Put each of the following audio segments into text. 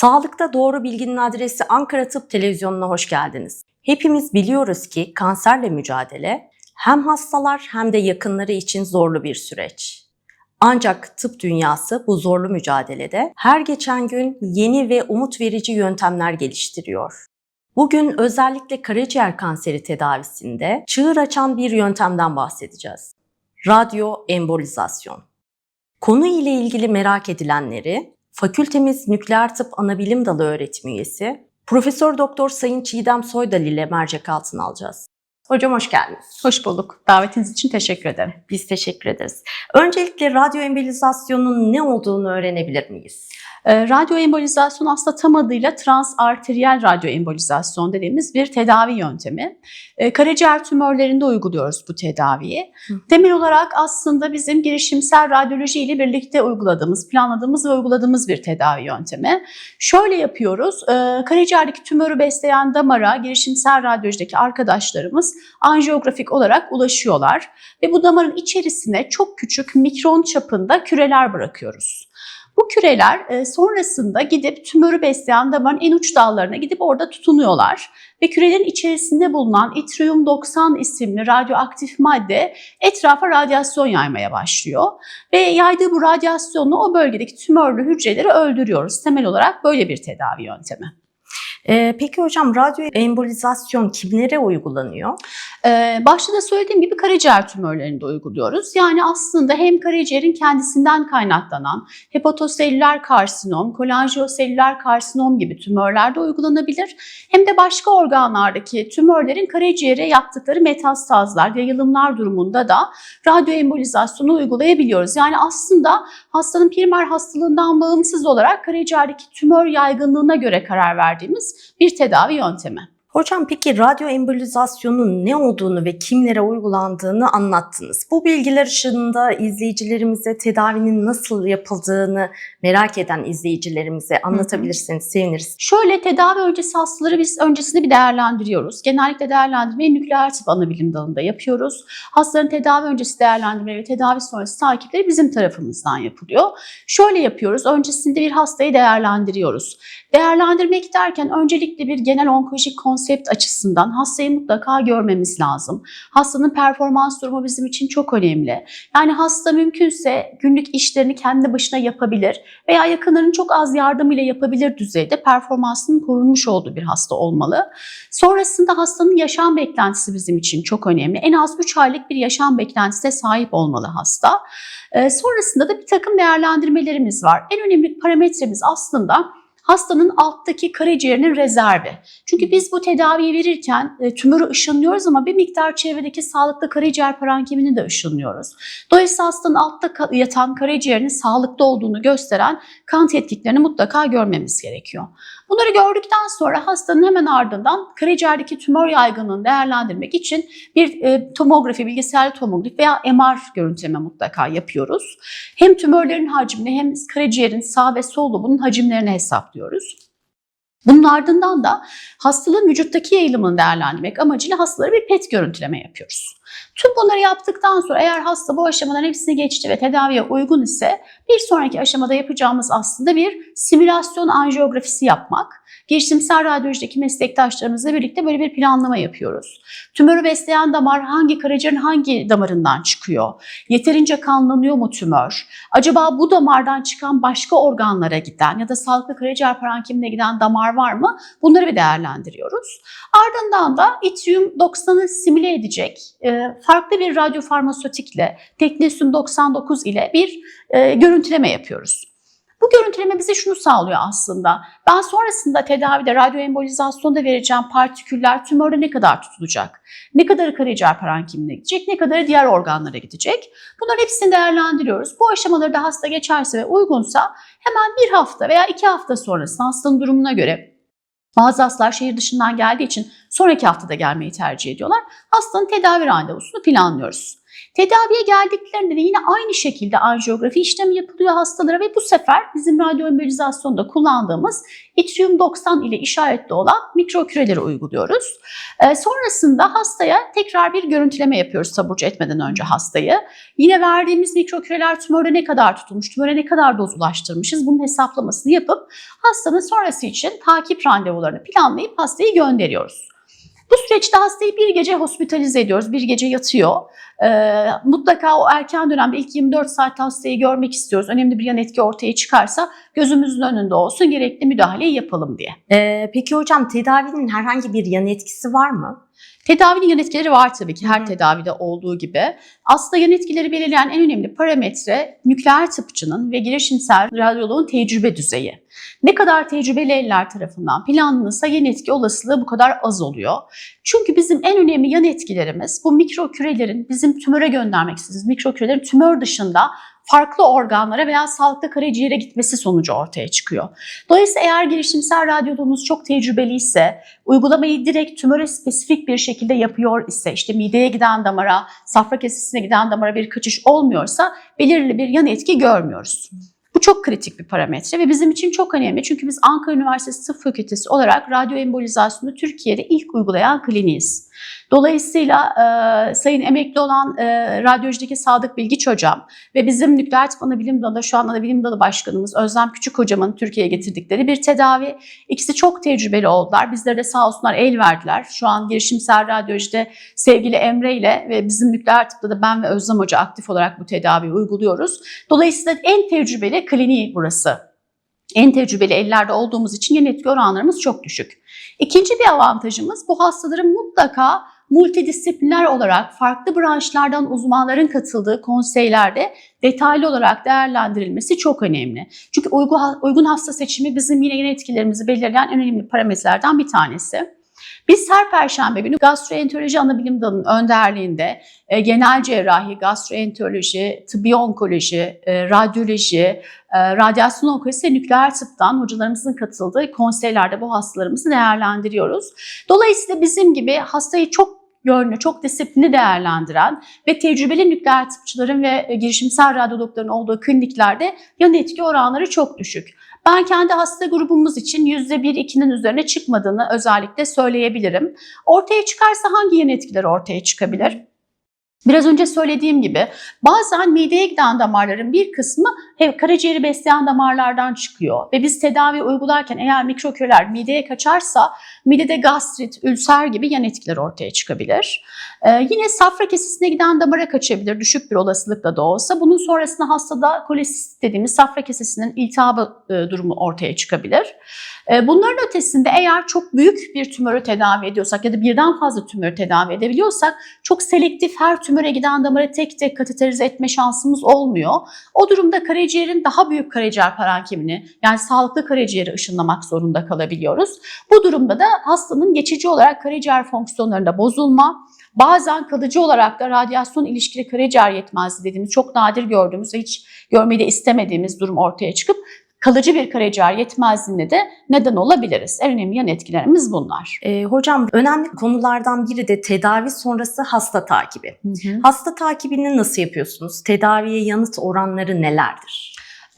Sağlıkta Doğru Bilginin adresi Ankara Tıp Televizyonu'na hoş geldiniz. Hepimiz biliyoruz ki kanserle mücadele hem hastalar hem de yakınları için zorlu bir süreç. Ancak tıp dünyası bu zorlu mücadelede her geçen gün yeni ve umut verici yöntemler geliştiriyor. Bugün özellikle karaciğer kanseri tedavisinde çığır açan bir yöntemden bahsedeceğiz. Radyo embolizasyon. Konu ile ilgili merak edilenleri Fakültemiz Nükleer Tıp Anabilim Dalı öğretim üyesi Profesör Doktor Sayın Çiğdem Soydal ile mercek altına alacağız. Hocam hoş geldiniz. Hoş bulduk. Davetiniz için teşekkür ederim. Biz teşekkür ederiz. Öncelikle radyo embolizasyonun ne olduğunu öğrenebilir miyiz? Ee, radyo embolizasyon aslında tam adıyla transarteriyel radyo embolizasyon dediğimiz bir tedavi yöntemi. Ee, karaciğer tümörlerinde uyguluyoruz bu tedaviyi. Hı. Temel olarak aslında bizim girişimsel radyoloji ile birlikte uyguladığımız, planladığımız ve uyguladığımız bir tedavi yöntemi. Şöyle yapıyoruz. E, karaciğerdeki tümörü besleyen damara girişimsel radyolojideki arkadaşlarımız anjiyografik olarak ulaşıyorlar ve bu damarın içerisine çok küçük mikron çapında küreler bırakıyoruz. Bu küreler e, sonrasında gidip tümörü besleyen damarın en uç dallarına gidip orada tutunuyorlar ve kürelerin içerisinde bulunan itrium 90 isimli radyoaktif madde etrafa radyasyon yaymaya başlıyor ve yaydığı bu radyasyonla o bölgedeki tümörlü hücreleri öldürüyoruz. Temel olarak böyle bir tedavi yöntemi. Ee, peki hocam radyo embolizasyon kimlere uygulanıyor? Ee, başta da söylediğim gibi karaciğer tümörlerinde uyguluyoruz. Yani aslında hem karaciğerin kendisinden kaynaklanan hepatoselüler karsinom, kolanjiyoselüler karsinom gibi tümörlerde uygulanabilir. Hem de başka organlardaki tümörlerin karaciğere yaptıkları metastazlar, yayılımlar durumunda da radyoembolizasyonu uygulayabiliyoruz. Yani aslında hastanın primer hastalığından bağımsız olarak karaciğerdeki tümör yaygınlığına göre karar verdiğimiz bir tedavi yöntemi. Hocam peki radyo embolizasyonun ne olduğunu ve kimlere uygulandığını anlattınız. Bu bilgiler ışığında izleyicilerimize tedavinin nasıl yapıldığını merak eden izleyicilerimize anlatabilirseniz seviniriz. Şöyle tedavi öncesi hastaları biz öncesinde bir değerlendiriyoruz. Genellikle değerlendirmeyi nükleer tıp anabilim dalında yapıyoruz. Hastaların tedavi öncesi değerlendirme ve tedavi sonrası takipleri bizim tarafımızdan yapılıyor. Şöyle yapıyoruz. Öncesinde bir hastayı değerlendiriyoruz. Değerlendirmek derken öncelikle bir genel onkolojik konsept açısından hastayı mutlaka görmemiz lazım. Hastanın performans durumu bizim için çok önemli. Yani hasta mümkünse günlük işlerini kendi başına yapabilir veya yakınlarının çok az yardım ile yapabilir düzeyde performansının korunmuş olduğu bir hasta olmalı. Sonrasında hastanın yaşam beklentisi bizim için çok önemli. En az 3 aylık bir yaşam beklentisine sahip olmalı hasta. Ee, sonrasında da bir takım değerlendirmelerimiz var. En önemli parametremiz aslında hastanın alttaki karaciğerinin rezervi. Çünkü biz bu tedaviyi verirken e, tümörü ışınlıyoruz ama bir miktar çevredeki sağlıklı karaciğer parenkimini de ışınlıyoruz. Dolayısıyla hastanın altta yatan karaciğerinin sağlıklı olduğunu gösteren kan tetkiklerini mutlaka görmemiz gerekiyor. Bunları gördükten sonra hastanın hemen ardından karaciğerdeki tümör yaygınlığını değerlendirmek için bir e, tomografi, bilgisayar tomografi veya MR görüntüleme mutlaka yapıyoruz. Hem tümörlerin hacmini hem karaciğerin sağ ve sol lobunun hacimlerini hesaplıyoruz. Bunun ardından da hastalığın vücuttaki yayılımını değerlendirmek amacıyla hastalara bir PET görüntüleme yapıyoruz. Tüm bunları yaptıktan sonra eğer hasta bu aşamadan hepsini geçti ve tedaviye uygun ise bir sonraki aşamada yapacağımız aslında bir simülasyon anjiyografisi yapmak. Girişimsel radyolojideki meslektaşlarımızla birlikte böyle bir planlama yapıyoruz. Tümörü besleyen damar hangi karaciğerin hangi damarından çıkıyor? Yeterince kanlanıyor mu tümör? Acaba bu damardan çıkan başka organlara giden ya da sağlıklı karaciğer parenkimine giden damar var mı? Bunları bir değerlendiriyoruz. Ardından da itrium 90'ı simüle edecek e, farklı bir radyofarmasötikle teknesyum 99 ile bir e, görüntüleme yapıyoruz. Bu görüntüleme bize şunu sağlıyor aslında. Ben sonrasında tedavide radyoembolizasyonda vereceğim partiküller tümörde ne kadar tutulacak? Ne kadarı karaciğer parenkimine gidecek? Ne kadarı diğer organlara gidecek? Bunların hepsini değerlendiriyoruz. Bu aşamaları da hasta geçerse ve uygunsa hemen bir hafta veya iki hafta sonrasında hastanın durumuna göre bazı hastalar şehir dışından geldiği için sonraki haftada gelmeyi tercih ediyorlar. Hastanın tedavi randevusunu planlıyoruz. Tedaviye geldiklerinde de yine aynı şekilde anjiyografi işlemi yapılıyor hastalara ve bu sefer bizim radyoembolizasyonda kullandığımız itrium 90 ile işaretli olan mikroküreleri uyguluyoruz. Ee, sonrasında hastaya tekrar bir görüntüleme yapıyoruz taburcu etmeden önce hastayı. Yine verdiğimiz mikroküreler tümörde ne kadar tutulmuş, tümöre ne kadar doz ulaştırmışız bunun hesaplamasını yapıp hastanın sonrası için takip randevularını planlayıp hastayı gönderiyoruz. Bu süreçte hastayı bir gece hospitalize ediyoruz, bir gece yatıyor. Ee, mutlaka o erken dönemde ilk 24 saat hastayı görmek istiyoruz. Önemli bir yan etki ortaya çıkarsa gözümüzün önünde olsun gerekli müdahaleyi yapalım diye. Ee, peki hocam tedavinin herhangi bir yan etkisi var mı? Tedavinin yan etkileri var tabii ki her Hı. tedavide olduğu gibi. Aslında yan etkileri belirleyen en önemli parametre nükleer tıpçının ve girişimsel radyoloğun tecrübe düzeyi. Ne kadar tecrübeli eller tarafından planlanırsa yan etki olasılığı bu kadar az oluyor. Çünkü bizim en önemli yan etkilerimiz bu mikrokürelerin bizim tümöre göndermek istediğimiz mikrokürelerin tümör dışında farklı organlara veya sağlıklı karaciğere gitmesi sonucu ortaya çıkıyor. Dolayısıyla eğer girişimsel radyoloğunuz çok tecrübeliyse, uygulamayı direkt tümöre spesifik bir şekilde yapıyor ise, işte mideye giden damara, safra kesesine giden damara bir kaçış olmuyorsa belirli bir yan etki görmüyoruz. Bu çok kritik bir parametre ve bizim için çok önemli. Çünkü biz Ankara Üniversitesi Tıp Fakültesi olarak radyoembolizasyonu Türkiye'de ilk uygulayan kliniğiz. Dolayısıyla e, sayın emekli olan e, radyolojideki Sadık Bilgiç hocam ve bizim nükleer tıp anabilim dalı şu an anabilim dalı başkanımız Özlem Küçük hocamın Türkiye'ye getirdikleri bir tedavi. İkisi çok tecrübeli oldular. Bizlere de sağ olsunlar el verdiler. Şu an girişimsel radyolojide sevgili Emre ile ve bizim nükleer tıpta da ben ve Özlem Hoca aktif olarak bu tedaviyi uyguluyoruz. Dolayısıyla en tecrübeli kliniği burası. En tecrübeli ellerde olduğumuz için yan etki oranlarımız çok düşük. İkinci bir avantajımız bu hastaların mutlaka multidisipliner olarak farklı branşlardan uzmanların katıldığı konseylerde detaylı olarak değerlendirilmesi çok önemli. Çünkü uygun, hasta seçimi bizim yine yan etkilerimizi belirleyen en önemli parametrelerden bir tanesi. Biz her perşembe günü gastroenteroloji anabilim dalının önderliğinde e, genel cerrahi, gastroenteroloji, tıbbi onkoloji, e, radyoloji, e, radyasyon onkolojisi ve nükleer tıptan hocalarımızın katıldığı konseylerde bu hastalarımızı değerlendiriyoruz. Dolayısıyla bizim gibi hastayı çok yönlü, çok disiplinli değerlendiren ve tecrübeli nükleer tıpçıların ve e, girişimsel radyologların olduğu kliniklerde yan etki oranları çok düşük. Ben kendi hasta grubumuz için %1-2'nin üzerine çıkmadığını özellikle söyleyebilirim. Ortaya çıkarsa hangi yan etkiler ortaya çıkabilir? Biraz önce söylediğim gibi bazen mideye giden damarların bir kısmı karaciğeri besleyen damarlardan çıkıyor ve biz tedavi uygularken eğer mikroküreler mideye kaçarsa midede gastrit, ülser gibi yan etkiler ortaya çıkabilir. Ee, yine safra kesesine giden damara kaçabilir düşük bir olasılıkla da olsa. Bunun sonrasında hastada kolesist dediğimiz safra kesesinin iltihabı e, durumu ortaya çıkabilir. E, bunların ötesinde eğer çok büyük bir tümörü tedavi ediyorsak ya da birden fazla tümörü tedavi edebiliyorsak çok selektif her tümöre giden damarı tek tek kateterize etme şansımız olmuyor. O durumda karaciğerin daha büyük karaciğer parenkimini yani sağlıklı karaciğeri ışınlamak zorunda kalabiliyoruz. Bu durumda da hastanın geçici olarak karaciğer fonksiyonlarında bozulma, Bazen kalıcı olarak da radyasyon ilişkili karaciğer yetmezliği dediğimiz çok nadir gördüğümüz ve hiç görmeyi de istemediğimiz durum ortaya çıkıp kalıcı bir karaciğer yetmezliğine de neden olabiliriz. En önemli yan etkilerimiz bunlar. Ee, hocam önemli konulardan biri de tedavi sonrası hasta takibi. Hasta takibini nasıl yapıyorsunuz? Tedaviye yanıt oranları nelerdir?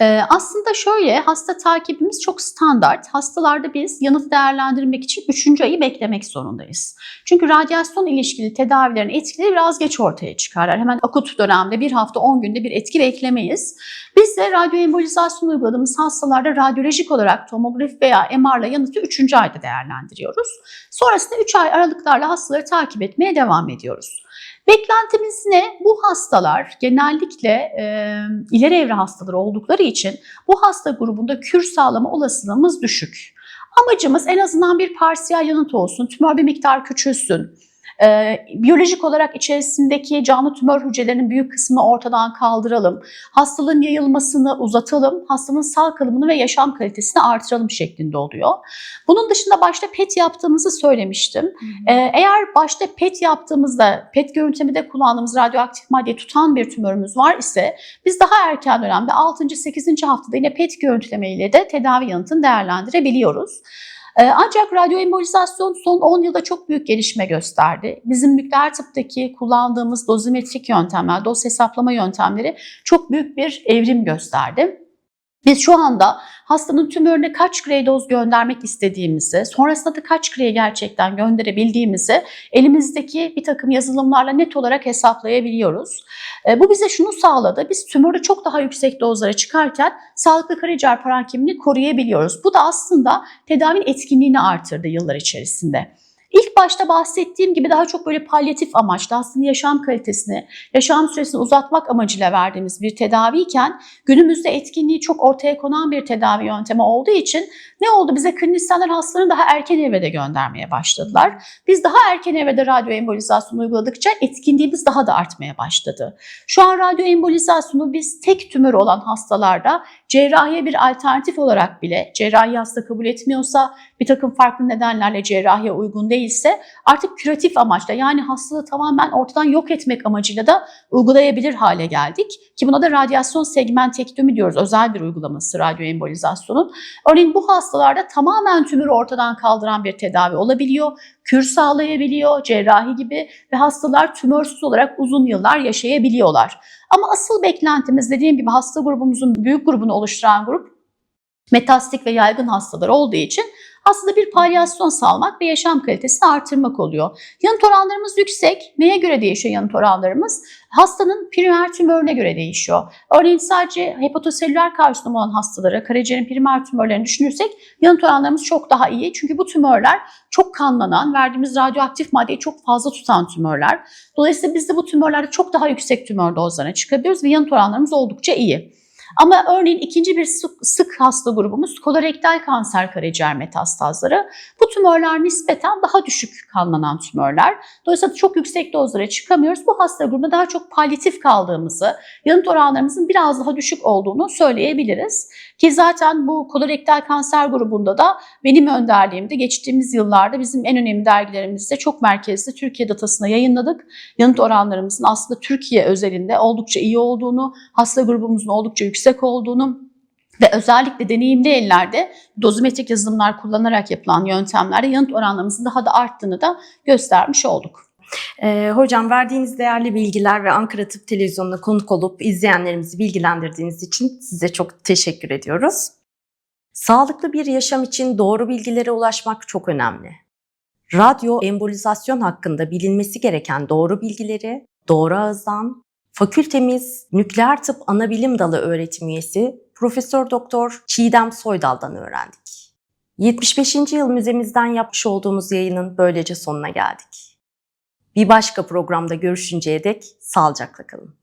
Ee, aslında şöyle hasta takibimiz çok standart. Hastalarda biz yanıt değerlendirmek için 3. ayı beklemek zorundayız. Çünkü radyasyon ilişkili tedavilerin etkileri biraz geç ortaya çıkarlar. Hemen akut dönemde bir hafta 10 günde bir etki beklemeyiz. Biz de radyoembolizasyon uyguladığımız hastalarda radyolojik olarak tomografi veya MR'la yanıtı 3. ayda değerlendiriyoruz. Sonrasında 3 ay aralıklarla hastaları takip etmeye devam ediyoruz. Beklentimiz ne? Bu hastalar genellikle e, ileri evre hastaları oldukları için bu hasta grubunda kür sağlama olasılığımız düşük. Amacımız en azından bir parsiyel yanıt olsun, tümör bir miktar küçülsün. Ee, biyolojik olarak içerisindeki canlı tümör hücrelerinin büyük kısmını ortadan kaldıralım. Hastalığın yayılmasını uzatalım, hastanın sağ kalımını ve yaşam kalitesini artıralım şeklinde oluyor. Bunun dışında başta PET yaptığımızı söylemiştim. Ee, eğer başta PET yaptığımızda, PET görüntülemede kullandığımız radyoaktif maddeyi tutan bir tümörümüz var ise biz daha erken dönemde 6. 8. haftada yine PET görüntüleme ile de tedavi yanıtını değerlendirebiliyoruz. Ee, Ancak radyoembolizasyon son 10 yılda çok büyük gelişme gösterdi. Bizim nükleer tıptaki kullandığımız dozimetrik yöntemler, doz hesaplama yöntemleri çok büyük bir evrim gösterdi. Biz şu anda hastanın tümörüne kaç grey doz göndermek istediğimizi, sonrasında da kaç grey gerçekten gönderebildiğimizi elimizdeki bir takım yazılımlarla net olarak hesaplayabiliyoruz. E, bu bize şunu sağladı. Biz tümörü çok daha yüksek dozlara çıkarken sağlıklı karaciğer parenkimini koruyabiliyoruz. Bu da aslında tedavinin etkinliğini artırdı yıllar içerisinde. İlk başta bahsettiğim gibi daha çok böyle palyatif amaçlı aslında yaşam kalitesini, yaşam süresini uzatmak amacıyla verdiğimiz bir tedaviyken günümüzde etkinliği çok ortaya konan bir tedavi yöntemi olduğu için ne oldu? Bize klinisyenler hastalarını daha erken evrede göndermeye başladılar. Biz daha erken evrede radyoembolizasyon uyguladıkça etkinliğimiz daha da artmaya başladı. Şu an radyoembolizasyonu biz tek tümörü olan hastalarda cerrahiye bir alternatif olarak bile cerrahi hasta kabul etmiyorsa bir takım farklı nedenlerle cerrahiye uygun değilse artık küratif amaçla yani hastalığı tamamen ortadan yok etmek amacıyla da uygulayabilir hale geldik. Ki buna da radyasyon segmentektomi diyoruz. Özel bir uygulaması radyoembolizasyonun. Örneğin bu hastalarda tamamen tümörü ortadan kaldıran bir tedavi olabiliyor. Kür sağlayabiliyor, cerrahi gibi ve hastalar tümörsüz olarak uzun yıllar yaşayabiliyorlar. Ama asıl beklentimiz dediğim gibi hasta grubumuzun büyük grubunu oluşturan grup metastik ve yaygın hastalar olduğu için aslında bir palyasyon sağlamak ve yaşam kalitesini artırmak oluyor. Yanıt oranlarımız yüksek. Neye göre değişiyor yanıt oranlarımız? Hastanın primer tümörüne göre değişiyor. Örneğin sadece hepatoselüler karsinom olan hastalara karaciğerin primer tümörlerini düşünürsek yanıt oranlarımız çok daha iyi. Çünkü bu tümörler çok kanlanan, verdiğimiz radyoaktif maddeyi çok fazla tutan tümörler. Dolayısıyla biz de bu tümörlerde çok daha yüksek tümör dozlarına çıkabiliyoruz ve yanıt oranlarımız oldukça iyi. Ama örneğin ikinci bir sık, sık hasta grubumuz kolorektal kanser karaciğer metastazları. Bu tümörler nispeten daha düşük kanlanan tümörler. Dolayısıyla çok yüksek dozlara çıkamıyoruz. Bu hasta grubunda daha çok palyatif kaldığımızı, yanıt oranlarımızın biraz daha düşük olduğunu söyleyebiliriz. Ki zaten bu kolorektal kanser grubunda da benim önderliğimde geçtiğimiz yıllarda bizim en önemli dergilerimizde çok merkezli Türkiye datasına yayınladık. Yanıt oranlarımızın aslında Türkiye özelinde oldukça iyi olduğunu, hasta grubumuzun oldukça yüksek olduğunu ve özellikle deneyimli ellerde dozimetrik yazılımlar kullanarak yapılan yöntemlerde yanıt oranlarımızın daha da arttığını da göstermiş olduk. Ee, hocam verdiğiniz değerli bilgiler ve Ankara Tıp Televizyonu'na konuk olup izleyenlerimizi bilgilendirdiğiniz için size çok teşekkür ediyoruz. Sağlıklı bir yaşam için doğru bilgilere ulaşmak çok önemli. Radyo embolizasyon hakkında bilinmesi gereken doğru bilgileri doğru ağızdan fakültemiz Nükleer Tıp Anabilim Dalı öğretim üyesi Profesör Doktor Çiğdem Soydal'dan öğrendik. 75. yıl müzemizden yapmış olduğumuz yayının böylece sonuna geldik. Bir başka programda görüşünceye dek sağlıcakla kalın.